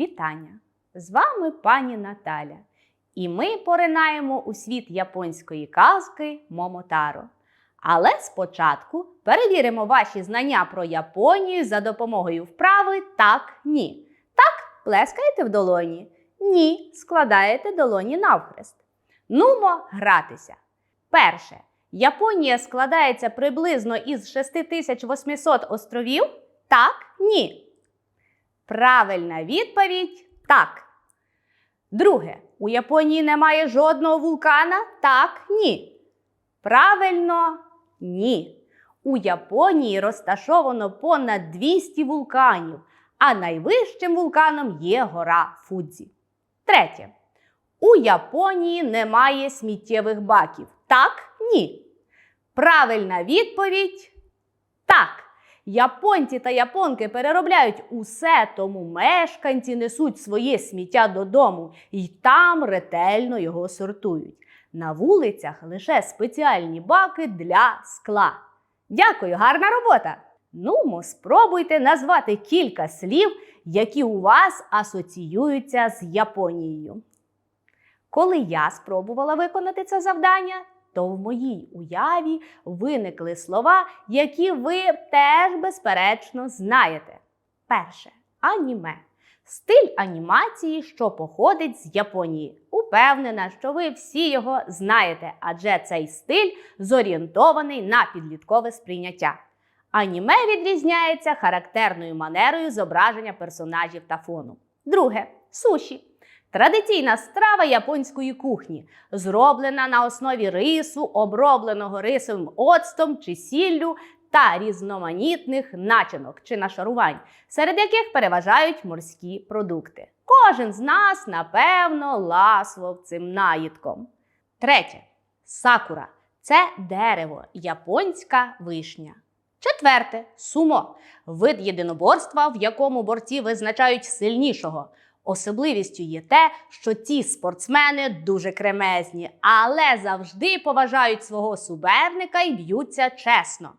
Вітання! З вами пані Наталя. І ми поринаємо у світ японської казки Момотаро. Але спочатку перевіримо ваші знання про Японію за допомогою вправи так, ні. Так, плескаєте в долоні. Ні, складаєте долоні навхрест. Нумо гратися. Перше. Японія складається приблизно із 6800 островів? Так, ні. Правильна відповідь так. Друге. У Японії немає жодного вулкана? Так, ні. Правильно, ні. У Японії розташовано понад 200 вулканів, а найвищим вулканом є гора Фудзі. Третє. У Японії немає сміттєвих баків. Так, ні. Правильна відповідь так. Японці та японки переробляють усе, тому мешканці несуть своє сміття додому і там ретельно його сортують. На вулицях лише спеціальні баки для скла. Дякую, гарна робота! Ну, спробуйте назвати кілька слів, які у вас асоціюються з Японією. Коли я спробувала виконати це завдання, то в моїй уяві виникли слова, які ви теж безперечно знаєте. Перше аніме. Стиль анімації, що походить з Японії. Упевнена, що ви всі його знаєте, адже цей стиль зорієнтований на підліткове сприйняття. Аніме відрізняється характерною манерою зображення персонажів та фону. Друге суші. Традиційна страва японської кухні, зроблена на основі рису, обробленого рисовим оцтом чи сіллю та різноманітних начинок чи нашарувань, серед яких переважають морські продукти. Кожен з нас, напевно, ласував цим наїдком. Третє сакура це дерево, японська вишня. Четверте сумо вид єдиноборства, в якому борці визначають сильнішого. Особливістю є те, що ці спортсмени дуже кремезні, але завжди поважають свого суперника і б'ються чесно.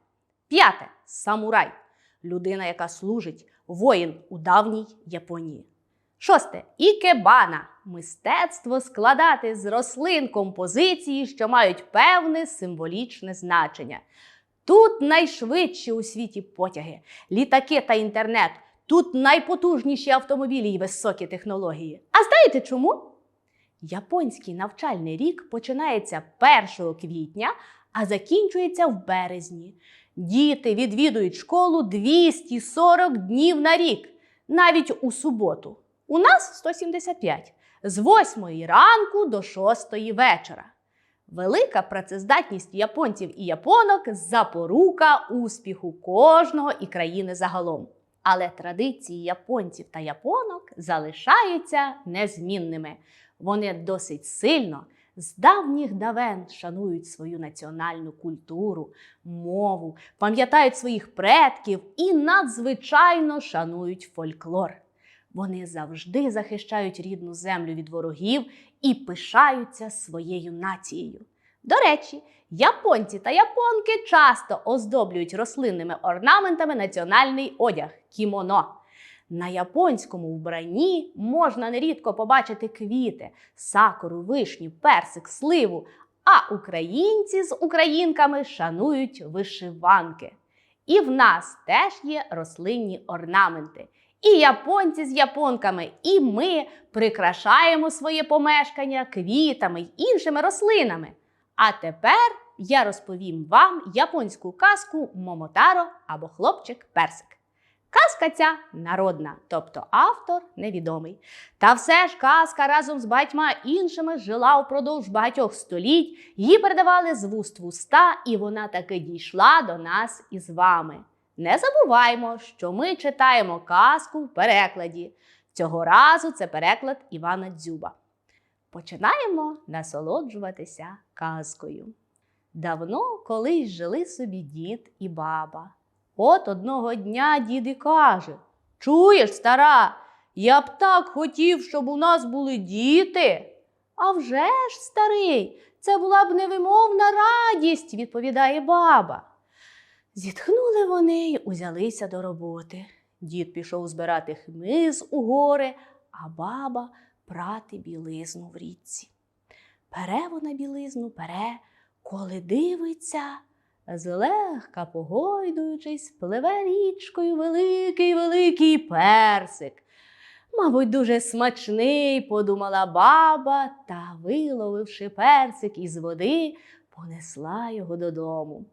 П'яте самурай людина, яка служить, воїн у давній Японії. Шосте ікебана мистецтво складати з рослин композиції, що мають певне символічне значення. Тут найшвидші у світі потяги, літаки та інтернет. Тут найпотужніші автомобілі і високі технології. А знаєте чому? Японський навчальний рік починається 1 квітня, а закінчується в березні. Діти відвідують школу 240 днів на рік, навіть у суботу. У нас 175 з 8 ранку до 6 вечора. Велика працездатність японців і японок запорука успіху кожного і країни загалом. Але традиції японців та японок залишаються незмінними. Вони досить сильно з давніх давен шанують свою національну культуру, мову, пам'ятають своїх предків і надзвичайно шанують фольклор. Вони завжди захищають рідну землю від ворогів і пишаються своєю нацією. До речі, японці та японки часто оздоблюють рослинними орнаментами національний одяг кімоно. На японському вбранні можна нерідко побачити квіти, сакуру, вишню, персик, сливу. А українці з українками шанують вишиванки. І в нас теж є рослинні орнаменти. І японці з японками, і ми прикрашаємо своє помешкання квітами й іншими рослинами. А тепер я розповім вам японську казку Момотаро або хлопчик-персик. Казка ця народна, тобто автор невідомий. Та все ж казка разом з багатьма іншими жила упродовж багатьох століть, її передавали з вуст в уста, і вона таки дійшла до нас із вами. Не забуваймо, що ми читаємо казку в перекладі. Цього разу це переклад Івана Дзюба. Починаємо насолоджуватися казкою. Давно колись жили собі дід і баба. От одного дня дід і каже: Чуєш, стара, я б так хотів, щоб у нас були діти. «А вже ж, старий, це була б невимовна радість, відповідає баба. Зітхнули вони й узялися до роботи. Дід пішов збирати хмиз у гори, а а баба прати білизну в річці. Пере вона білизну, пере, коли дивиться, злегка погойдуючись, пливе річкою великий великий персик. Мабуть, дуже смачний, подумала баба, та, виловивши персик із води, понесла його додому.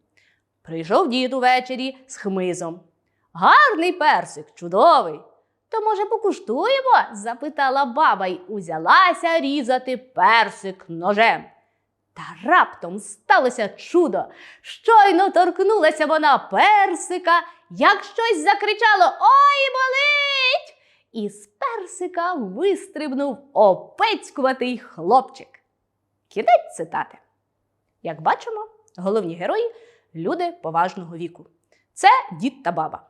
Прийшов дід увечері з хмизом. Гарний персик, чудовий. То, може, покуштуємо? запитала баба й узялася різати персик ножем. Та раптом сталося чудо. Щойно торкнулася вона персика, як щось закричало Ой, болить! І з персика вистрибнув опецькуватий хлопчик. Кінець цитати. Як бачимо, головні герої люди поважного віку. Це дід та баба.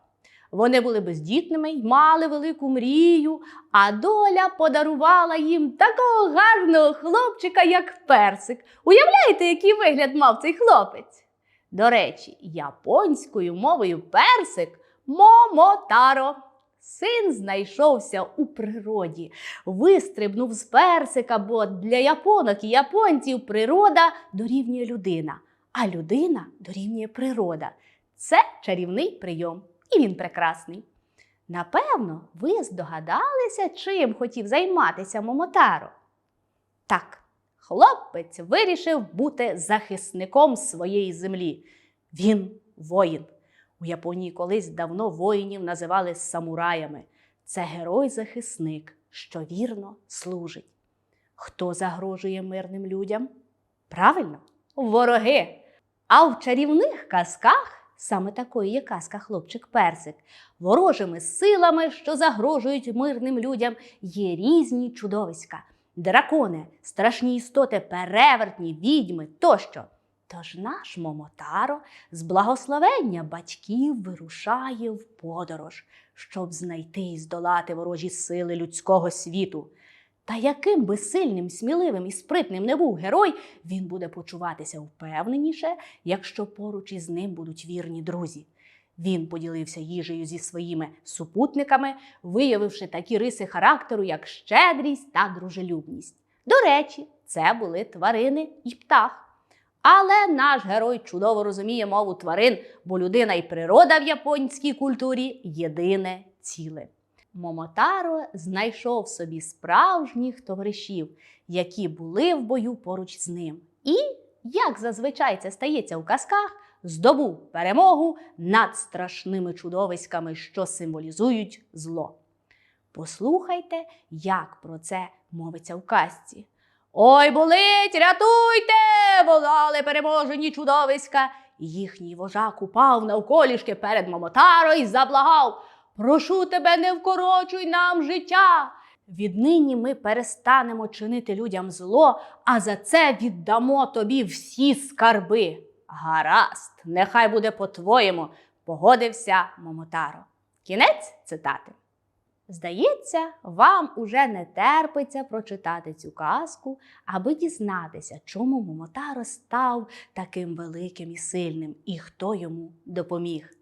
Вони були бездітними й мали велику мрію, а доля подарувала їм такого гарного хлопчика, як персик. Уявляєте, який вигляд мав цей хлопець? До речі, японською мовою персик момотаро. Син знайшовся у природі, вистрибнув з персика, бо для японок і японців природа дорівнює людина, а людина дорівнює природа. Це чарівний прийом, і він прекрасний. Напевно, ви здогадалися, чим хотів займатися Момотаро? Так, хлопець вирішив бути захисником своєї землі. Він воїн. У Японії колись давно воїнів називали самураями. Це герой-захисник, що вірно служить. Хто загрожує мирним людям? Правильно, вороги. А в чарівних казках, саме такої є казка хлопчик Персик, ворожими силами, що загрожують мирним людям, є різні чудовиська, дракони, страшні істоти, перевертні, відьми тощо. Тож наш Момотаро з благословення батьків вирушає в подорож, щоб знайти і здолати ворожі сили людського світу. Та яким би сильним, сміливим і спритним не був герой, він буде почуватися впевненіше, якщо поруч із ним будуть вірні друзі. Він поділився їжею зі своїми супутниками, виявивши такі риси характеру, як щедрість та дружелюбність. До речі, це були тварини і птах. Але наш герой чудово розуміє мову тварин, бо людина і природа в японській культурі єдине ціле. Момотаро знайшов собі справжніх товаришів, які були в бою поруч з ним. І, як зазвичай це стається у казках, здобув перемогу над страшними чудовиськами, що символізують зло. Послухайте, як про це мовиться в казці. Ой, болить, рятуйте! волали переможені чудовиська. Їхній вожак упав навколішки перед Момотаро і заблагав. Прошу тебе, не вкорочуй нам життя. Віднині ми перестанемо чинити людям зло, а за це віддамо тобі всі скарби. Гаразд, нехай буде по-твоєму, погодився Момотаро. Кінець цитати. Здається, вам уже не терпиться прочитати цю казку, аби дізнатися, чому Момотаро став таким великим і сильним і хто йому допоміг.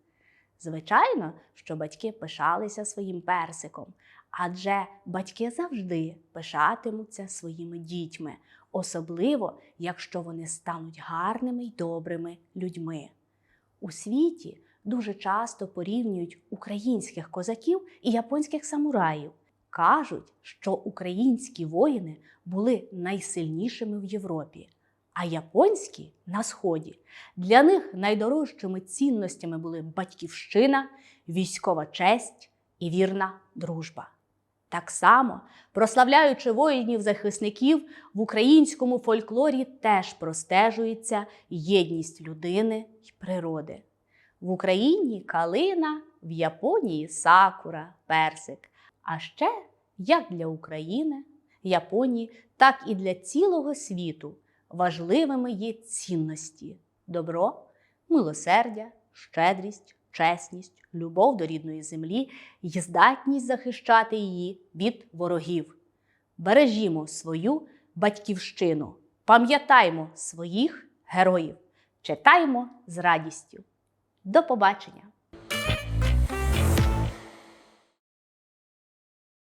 Звичайно, що батьки пишалися своїм персиком, адже батьки завжди пишатимуться своїми дітьми, особливо якщо вони стануть гарними й добрими людьми. У світі дуже часто порівнюють українських козаків і японських самураїв. Кажуть, що українські воїни були найсильнішими в Європі, а японські на сході. Для них найдорожчими цінностями були батьківщина, військова честь і вірна дружба. Так само, прославляючи воїнів-захисників, в українському фольклорі теж простежується єдність людини й природи. В Україні калина, в Японії сакура, персик. А ще як для України, Японії, так і для цілого світу важливими є цінності: добро, милосердя, щедрість, чесність, любов до рідної землі і здатність захищати її від ворогів. Бережімо свою батьківщину, пам'ятаймо своїх героїв, читаймо з радістю. До побачення!